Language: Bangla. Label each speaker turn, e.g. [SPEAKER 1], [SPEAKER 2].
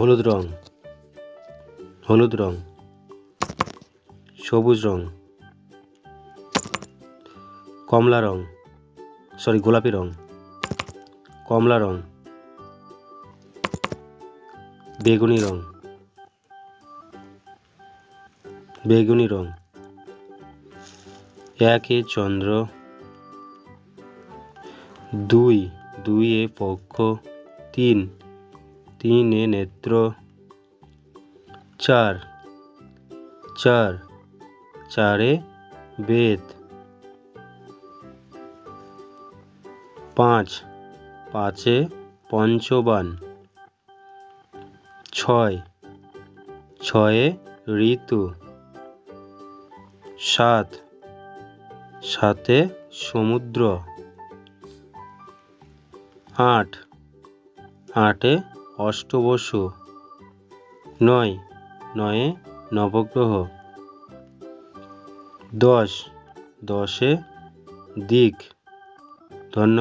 [SPEAKER 1] হলুদ রং। হলুদ রং। সবুজ রং। কমলা রং। সরি, গোলাপি রং। কমলা রং। বেগুনি রং। বেগুনি রং। একে চন্দ্র। দুই, দুইয়ে পক্ষ। তিন তিনে নেত্র। চার। চার। চারে বেদ পাঁচ। পাঁচে পঞ্চবান। ছয়। ছয়ে ঋতু। সাত। সাতে সমুদ্র। আট। আটে অষ্টবসু। নয় নয়ে নবগ্রহ। দশ দশে দিক। ধন্যবাদ।